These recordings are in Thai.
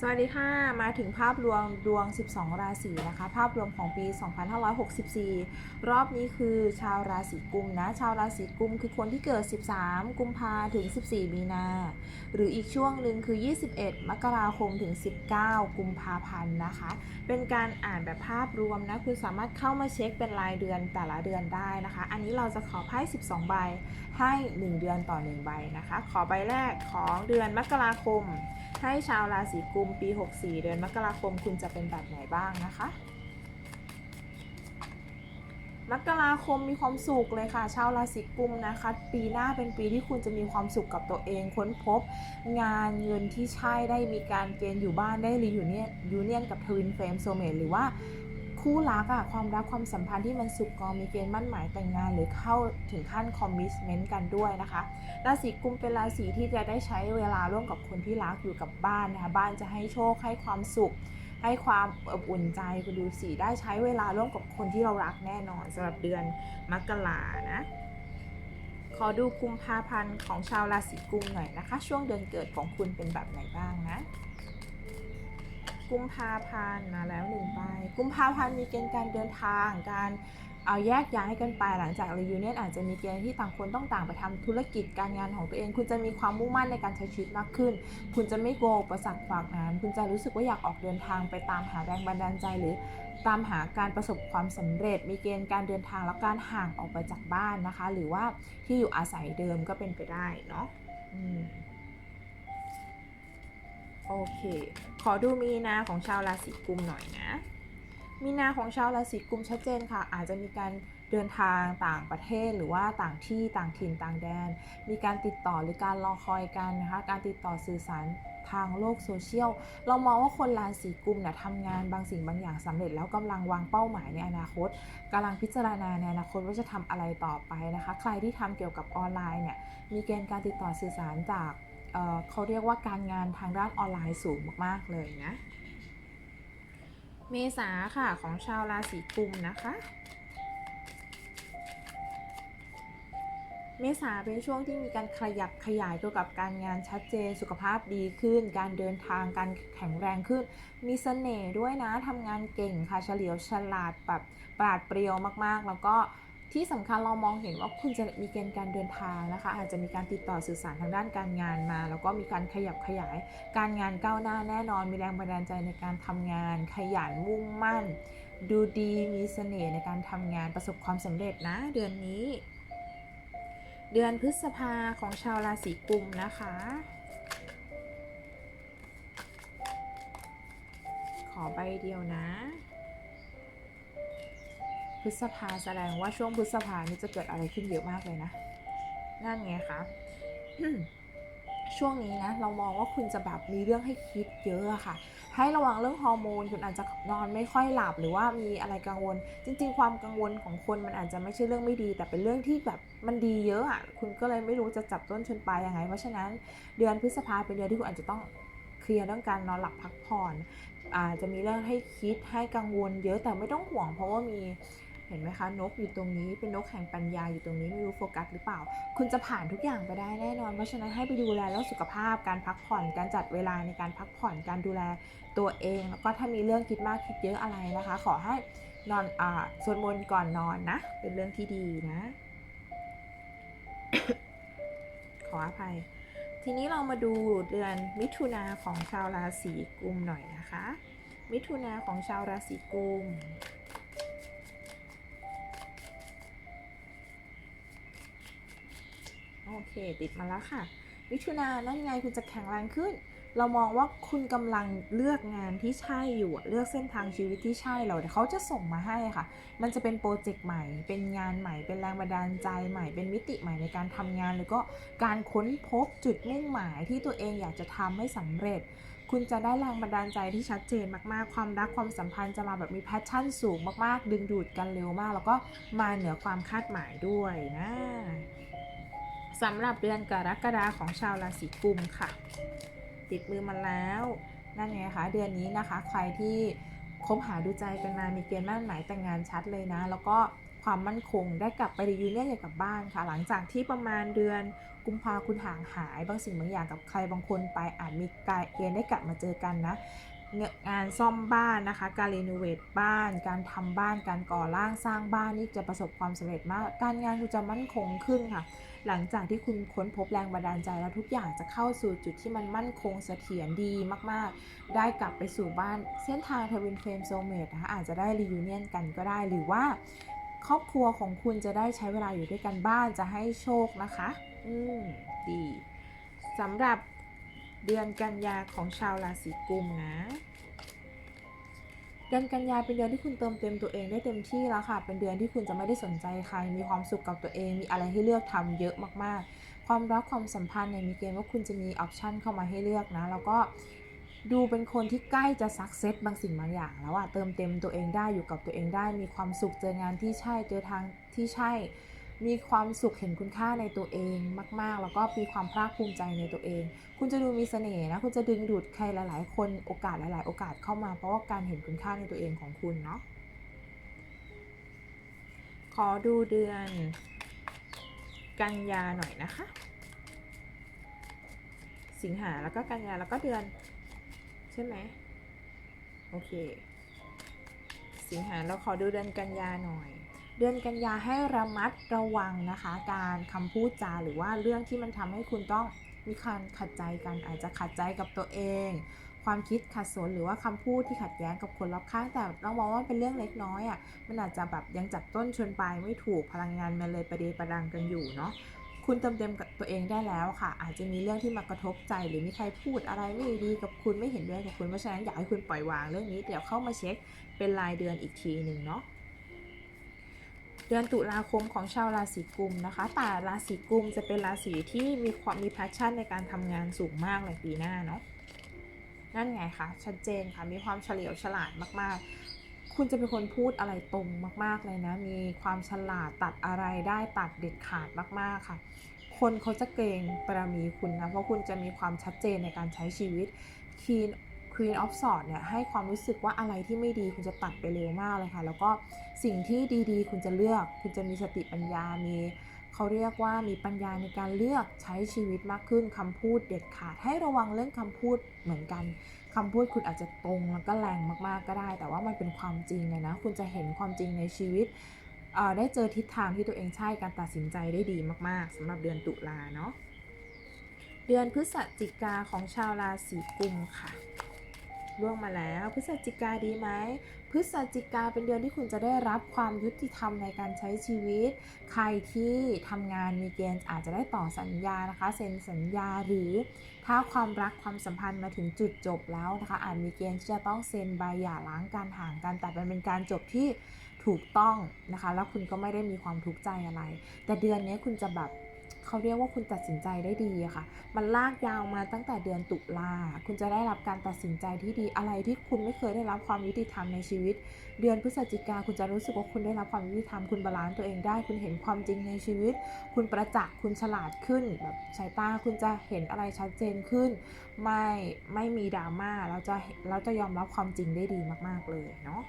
สวัสดีค่ะ มาถึงภาพรวมดวง 12 ราศีนะคะ ภาพรวมของปี 2564 รอบนี้คือชาวราศีกุมนะ ชาวราศีกุมคือคนที่เกิด 13 กุมภาถึง 14 มีนา หรืออีกช่วงหนึ่งคือ 21 มกราคมถึง 19 กุมภาพันธ์นะคะ เป็นการอ่านแบบภาพรวมนะ คุณสามารถเข้ามาเช็คเป็นรายเดือนแต่ละเดือนได้นะคะ อันนี้เราจะขอไพ่ 12 ใบ ให้ 1 เดือนต่อ 1 ใบนะคะ ขอใบแรกของเดือนมกราคม ให้ชาวราศีกุมปี 64 เดือนมกราคมคุณจะเป็นแบบไหนบ้างนะคะ มกราคมมีความสุขเลยค่ะ ชาวราศีกุมนะคะ ปีหน้าเป็นปีที่คุณจะมีความสุขกับตัวเอง ค้นพบ งานเงินที่ใช่ได้มีการเกณฑ์อยู่บ้านได้รีอยู่เนี่ยยูเนียนกับทวินเฟรมโซเมตหรือว่า คู่รักอะความรักความสัมพันธ์ที่มันสุขกองมีเกณฑ์มั่นหมายแต่งงาน หรือเข้าถึงขั้นคอมมิชเมนต์กันด้วยนะคะราศีกุมเป็นราศีที่จะได้ใช้เวลาร่วมกับคนที่รักอยู่กับบ้านนะคะบ้านจะให้โชคให้ความสุข ให้ความอบอุ่นใจคุณดูสิได้ใช้เวลาร่วมกับคนที่เรารักแน่นอนสำหรับเดือนมกรานะขอดูกุมภาพันธ์ของชาวราศีกุมหน่อยนะคะ ช่วงเดือนเกิดของคุณเป็นแบบไหนบ้างนะ กุมภาพันธ์มาแล้วหนึ่งใบกุมภาพันธ์มีเกณฑ์การเดินทาง การเอาแยกย้ายกันไปหลังจากรียูเนียอาจจะมีเกณฑ์ที่ต่างคนต้องต่างไปทำธุรกิจการงานของตัวเอง คุณจะมีความมุ่งมั่นในการใช้ชีวิตมากขึ้น คุณจะไม่โกลัวประสักขวากหนามคุณจะรู้สึกว่าอยากออกเดินทางไปตามหาแรงบันดาลใจหรือตามหาการประสบความสำเร็จ มีเกณฑ์การเดินทางแล้วการห่างออกไปจากบ้านนะคะ หรือว่าที่อยู่อาศัยเดิมก็เป็นไปได้เนาะอืม โอเค ขอดูมีนาของชาวราศีกุมหน่อยนะ มีนาของชาวราศีกุมชัดเจนค่ะ อาจจะมีการเดินทางต่างประเทศหรือว่าต่างที่ต่างถิ่นต่างแดน มีการติดต่อหรือการรอคอยกันนะคะ การติดต่อสื่อสารทางโลกโซเชียล เรามองว่าคนราศีกุมเนี่ยทำงานบางสิ่งบางอย่างสำเร็จแล้วกำลังวางเป้าหมายในอนาคตกำลังพิจารณาในอนาคตว่าจะทำอะไรต่อไปนะคะ ใครที่ทำเกี่ยวกับออนไลน์เนี่ย มีเกณฑ์การติดต่อสื่อสารจาก เเขาเรียกว่าการงานทางด้านออนไลน์สูงมาก ๆ เลยนะ เมษาค่ะของชาวราศีกุมนะคะ เมษาเป็นช่วงที่มีการขยับขยายเกี่ยวกับการงานชัดเจนสุขภาพดีขึ้น การเดินทางการแข็งแรงขึ้น มีเสน่ห์ด้วยนะทำงานเก่งค่ะเฉลียวฉลาดแบบปราดเปรียวมากๆ แล้วก็ ที่สำคัญเรามองเห็นว่าคุณจะมีเกณฑ์การเดินทางนะคะ อาจจะมีการติดต่อสื่อสารทางด้านการงานมา แล้วก็มีการขยับขยาย การงานก้าวหน้าแน่นอน มีแรงบันดาลใจในการทำงาน ขยันมุ่งมั่น ดูดีมีเสน่ห์ในการทำงานประสบความสำเร็จนะเดือนนี้ เดือนพฤษภาของชาวราศีกุมนะคะ ขอใบเดียวนะ พฤษภาแสดงว่าช่วงพฤษภานี่จะเกิดอะไรขึ้นเยอะมากเลยนะ นั่นไงคะช่วงนี้นะเรามองว่าคุณจะแบบมีเรื่องให้คิดเยอะค่ะ ให้ระวังเรื่องฮอร์โมนคุณอาจจะนอนไม่ค่อยหลับหรือว่ามีอะไรกังวล จริง ๆ ความกังวลของคนมันอาจจะไม่ใช่เรื่องไม่ดี แต่เป็นเรื่องที่แบบมันดีเยอะอะคุณก็เลยไม่รู้จะจับต้นชนปลายยังไงเพราะฉะนั้นเดือนพฤษภาเป็นเดือนที่คุณอาจจะต้องเคลียร์เรื่องการนอนหลับพักผ่อนอาจจะมีเรื่องให้คิดให้กังวลเยอะแต่ไม่ต้องห่วง เพราะว่ามี เห็นไหมคะนกอยู่ตรงนี้เป็นนกแห่งปัญญาอยู่ตรงนี้ไม่รู้โฟกัสหรือเปล่า คุณจะผ่านทุกอย่างไปได้แน่นอน เพราะฉะนั้นให้ไปดูแลเรื่องสุขภาพการพักผ่อนการจัดเวลาในการพักผ่อนการดูแลตัวเอง แล้วก็ถ้ามีเรื่องคิดมากคิดเยอะอะไรนะคะ ขอให้นอนอ่าสวดมนต์ก่อนนอนนะ เป็นเรื่องที่ดีนะ ขออภัย ทีนี้เรามาดูเดือนมิถุนาของชาวราศีกุมหน่อยนะคะ มิถุนาของชาวราศีกุม เคติดมาแล้วค่ะ มิถุนานั่นไงคุณจะแข็งแรงขึ้น เรามองว่าคุณกำลังเลือกงานที่ใช่อยู่เลือกเส้นทางชีวิตที่ใช่เราเดี๋ยวเขาจะส่งมาให้ค่ะ มันจะเป็นโปรเจกต์ใหม่ เป็นงานใหม่ เป็นแรงบันดาลใจใหม่ เป็นมิติใหม่ในการทำงานแล้วก็การค้นพบจุดมุ่งหมายที่ตัวเองอยากจะทำให้สำเร็จคุณจะได้แรงบันดาลใจที่ชัดเจนมากๆ ความรักความสัมพันธ์จะมาแบบมีแพชชั่นสูงมากๆ ดึงดูดกันเร็วมาก แล้วก็มาเหนือความคาดหมายด้วยนะ สำหรับเดือนกรกฎาของชาวราศีกุมค่ะ ติดมือมาแล้ว นั่นไงคะเดือนนี้นะคะ ใครที่คบหาดูใจกันมามีเกณฑ์มั่นหมายแต่งงานชัดเลยนะ แล้วก็ความมั่นคงได้กลับไปรียูเนียกับบ้านค่ะ หลังจากที่ประมาณเดือนกุมภาคุณห่างหายบางสิ่งบางอย่างกับใครบางคนไปอาจมีการเกณฑ์ได้กลับมาเจอกันนะ งานซ่อมบ้านนะคะ การรีโนเวทบ้าน การทำบ้าน การก่อร่างสร้างบ้านนี่จะประสบความสำเร็จมาก การงานคุณจะมั่นคงขึ้นค่ะ หลังจากที่คุณค้นพบแรงบันดาลใจแล้วทุกอย่างจะเข้าสู่จุดที่มันมั่นคงเสถียรดีมากๆ ได้กลับไปสู่บ้านเส้นทางทวินเฟรมโซเมตนะคะอาจจะได้รียูเนียนกันก็ได้หรือว่า ครอบครัวของคุณจะได้ใช้เวลาอยู่ด้วยกันบ้านจะให้โชคนะคะ อืมดีสำหรับ เดือนกันยาของชาวราศีกุมนะ เดือนกันยาเป็นเดือนที่คุณเติมเต็มตัวเองได้เต็มที่แล้วค่ะ เป็นเดือนที่คุณจะไม่ได้สนใจใคร มีความสุขกับตัวเอง มีอะไรให้เลือกทำเยอะมากๆ ความรักความสัมพันธ์เนี่ยมีเกณฑ์ว่าคุณจะมีออปชันเข้ามาให้เลือกนะ แล้วก็ดูเป็นคนที่ใกล้จะสักเซสบางสิ่งบางอย่างแล้วอะเติมเต็มตัวเองได้อยู่กับตัวเองได้ มีความสุขเจองานที่ใช่เจอทางที่ใช่ มีความสุขเห็นคุณค่าในตัวเองมาก ๆ แล้วก็มีความภาคภูมิใจในตัวเอง คุณจะดูมีเสน่ห์นะ คุณจะดึงดูดใครหลาย ๆ คนโอกาสหลาย ๆ โอกาสเข้ามา เพราะว่าการเห็นคุณค่าในตัวเองของคุณเนาะ ขอดูเดือน กันยาหน่อยนะคะ สิงหาแล้วก็กันยาแล้วก็เดือน ใช่ไหมโอเค สิงหาเราขอดูเดือนกันยาหน่อย เดือนกันยาให้ระมัดระวังนะคะ การคำพูดจาหรือว่าเรื่องที่มันทำให้คุณต้องมีการขัดใจกันอาจจะขัดใจกับตัวเอง ความคิดขัดสนหรือว่าคำพูดที่ขัดแย้งกับคนรอบข้างแต่เรามองว่าเป็นเรื่องเล็กน้อยอะ่ะมันอาจจะแบบยังจับต้นชนปลายไม่ถูกพลังงานมันเลยประเดประดังกันอยู่เนาะคุณเติมเต็มกับตัวเองได้แล้วค่ะ อาจจะมีเรื่องที่มากระทบใจ หรือมีใครพูดอะไรไม่ดีกับคุณไม่เห็นด้วยกับคุณเพราะฉะนั้นอยากให้คุณปล่อยวางเรื่องนี้เดี๋ยวเข้ามาเช็คเป็นรายเดือนอีกทีหนึ่งเนาะ เดือนตุลาคมของชาวราศีกุมนะคะ แต่ราศีกุมจะเป็นราศีที่มีความมีแพชชั่นในการทำงานสูงมากในปีหน้าเนาะ นั่นไงคะชัดเจนค่ะ มีความเฉลียวฉลาดมากๆ คุณจะเป็นคนพูดอะไรตรงมาก ๆเลยนะ มีความฉลาดตัดอะไรได้ตัดเด็ดขาดมากๆค่ะ คนเขาจะเกรงประมีคุณนะ เพราะคุณจะมีความชัดเจนในการใช้ชีวิต Queen Queen of Swords เนี่ยให้ความรู้สึกว่าอะไรที่ไม่ดีคุณจะตัดไปเร็วมากเลยค่ะ แล้วก็สิ่งที่ดีๆ คุณจะเลือก คุณจะมีสติปัญญา มีเขาเรียกว่ามีปัญญาในการเลือกใช้ชีวิตมากขึ้นคำพูดเด็ดขาด ให้ระวังเรื่องคำพูดเหมือนกันคำพูดคุณอาจจะตรงแล้วก็แรงมากๆก็ได้ แต่ว่ามันเป็นความจริงเลยนะ คุณจะเห็นความจริงในชีวิตได้เจอทิศทางที่ตัวเองใช่การตัดสินใจได้ดีมากๆสำหรับเดือนตุลาเนาะเดือนพฤศจิกาของชาวราศีกุมค่ะ ล่วงมาแล้ว พฤศจิกาดีไหมพฤศจิกาเป็นเดือนที่คุณจะได้รับความยุติธรรมในการใช้ชีวิต ใครที่ทำงานมีเกณฑ์อาจจะได้ต่อสัญญานะคะเซ็นสัญญาหรือถ้าความรักความสัมพันธ์มาถึงจุดจบแล้วนะคะอาจมีเกณฑ์ที่จะต้องเซ็นใบหย่าร้างการห่างกันแต่มันเป็นการจบที่ถูกต้องนะคะ แล้วคุณก็ไม่ได้มีความทุกข์ใจอะไร แต่เดือนนี้คุณจะแบบ เขาเรียกว่าคุณตัดสินใจได้ดีอะค่ะ มันลากยาวมาตั้งแต่เดือนตุลาคุณจะได้รับการตัดสินใจที่ดีอะไรที่คุณไม่เคยได้รับความยุติธรรมในชีวิต เดือนพฤศจิกาคุณจะรู้สึกว่าคุณได้รับความยุติธรรมคุณบาลานซ์ตัวเองได้ คุณเห็นความจริงในชีวิต คุณประจักษ์คุณฉลาดขึ้นแบบสายตาคุณจะเห็นอะไรชัดเจนขึ้น ไม่ไม่มีดราม่าเราจะเราจะยอมรับความจริงได้ดีมาก ๆเลยเนาะ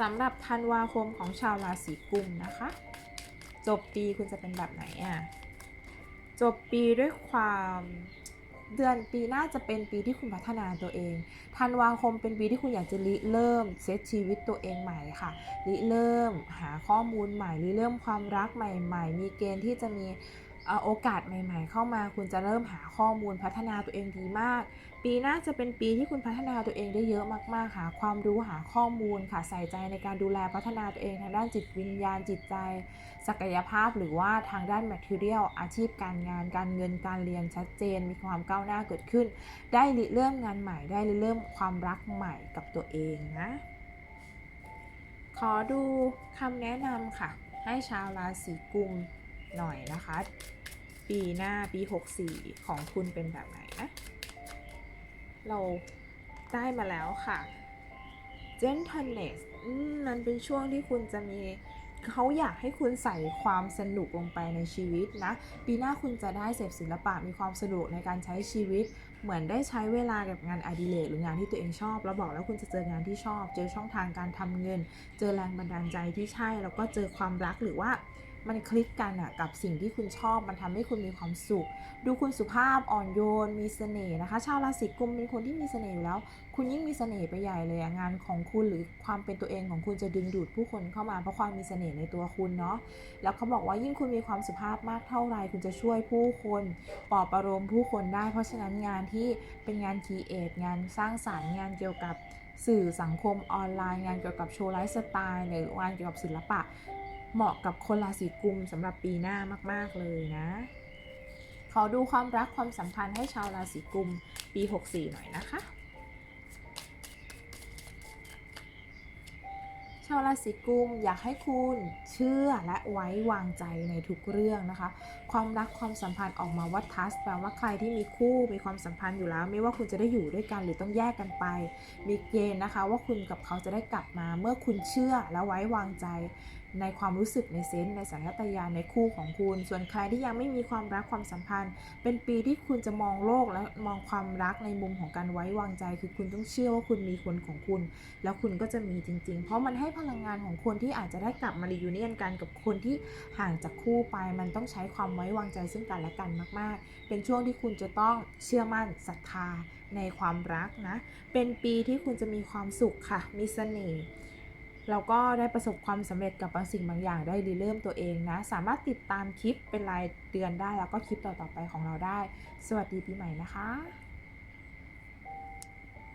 สำหรับธันวาคมของชาวราศีกุมนะคะ จบปีคุณจะเป็นแบบไหนอะ่ะจบปีด้วยความเดือนปีหน้าจะเป็นปีที่คุณพัฒนาตัวเองธันวาคมเป็นปีที่คุณอยากจะริเริ่มเซตชีวิตตัวเองใหม่ค่ะริเริ่มหาข้อมูลใหม่ริเริ่มความรักใหม่ ๆ มีเกณฑ์ที่จะมีโอกาสใหม่ ๆ เข้ามา คุณจะเริ่มหาข้อมูลพัฒนาตัวเองดีมาก ปีหน้าจะเป็นปีที่คุณพัฒนาตัวเองได้เยอะมากๆหาความรู้หาข้อมูลค่ะใส่ใจในการดูแลพัฒนาตัวเองทางด้านจิตวิญญาณจิตใจ ศักยภาพหรือว่าทางด้าน material อาชีพการงาน การเงินการเรียนชัดเจน มีความก้าวหน้าเกิดขึ้น ได้ริเริ่มงานใหม่ได้เริ่มความรักใหม่กับตัวเองนะขอดูคำแนะนำค่ะ ให้ชาวราศีกุมหน่อยนะคะ ปีหน้าปี 64 ของคุณเป็นแบบไหนนะ เราได้มาแล้วค่ะ gentleness มันเป็นช่วงที่คุณจะมีเขาอยากให้คุณใส่ความสนุกลงไปในชีวิตนะ ปีหน้าคุณจะได้เสพศิลปะมีความสนุกในการใช้ชีวิต เหมือนได้ใช้เวลากับงานอดิเรกหรืองานที่ตัวเองชอบแล้วบอกแล้วคุณจะเจองานที่ชอบ เจอช่องทางการทำเงิน เจอแรงบันดาลใจที่ใช่แล้วก็เจอความรักหรือว่า มันคลิกกันอะกับสิ่งที่คุณชอบมันทำให้คุณมีความสุข ดูคุณสุภาพอ่อนโยน มีเสน่ห์นะคะ ชาวราศีกุมเป็นคนที่มีเสน่ห์อยู่แล้ว คุณยิ่งมีเสน่ห์ไปใหญ่เลยงานของคุณหรือความเป็นตัวเองของคุณจะดึงดูดผู้คนเข้ามาเพราะความมีเสน่ห์ในตัวคุณเนาะแล้วเขาบอกว่ายิ่งคุณมีความสุภาพมากเท่าไหร่คุณจะช่วยผู้คนปลอบประโลมผู้คนได้ เพราะฉะนั้นงานที่เป็นงานคีเอทงานสร้างสรรค์งานเกี่ยวกับสื่อสังคมออนไลน์ งานเกี่ยวกับโชว์ไลฟ์สไตล์หรืองานเกี่ยวกับศิลปะ เหมาะกับคนราศีกุมสำหรับปีหน้ามาก ๆ เลยนะ ขอดูความรักความสัมพันธ์ให้ชาวราศีกุมปี 64 หน่อยนะคะ ชาวราศีกุมอยากให้คุณเชื่อและไว้วางใจในทุกเรื่องนะคะ ความรักความสัมพันธ์ออกมาว่าทัสแปลว่าใครที่มีคู่มีความสัมพันธ์อยู่แล้ว ไม่ว่าคุณจะได้อยู่ด้วยกันหรือต้องแยกกันไป มีเกณฑ์นะคะ ว่าคุณกับเขาจะได้กลับมาเมื่อคุณเชื่อและไว้วางใจในความรู้สึกในเซนส์ในสัญชาตญาณในคู่ของคุณ ส่วนใครที่ยังไม่มีความรักความสัมพันธ์ เป็นปีที่คุณจะมองโลกและมองความรักในมุมของการไว้วางใจ คือคุณต้องเชื่อว่าคุณมีคนของคุณ แล้วคุณก็จะมีจริง ๆ เพราะมันให้พลังงานของคนที่อาจจะได้กลับมารียูเนียนกันกับคนที่ห่างจากคู่ไป มันต้องใช้ความไว้วางใจซึ่งกันและกันมาก ๆ เป็นช่วงที่คุณจะต้องเชื่อมั่นศรัทธาในความรักนะ เป็นปีที่คุณจะมีความสุขค่ะ มีเสน่ห์ เราก็ได้ประสบความสำเร็จกับบางสิ่งบางอย่างได้ริเริ่มตัวเองนะ สามารถติดตามคลิปเป็นรายเดือนได้แล้วก็คลิปต่อๆไปของเราได้ สวัสดีปีใหม่นะคะ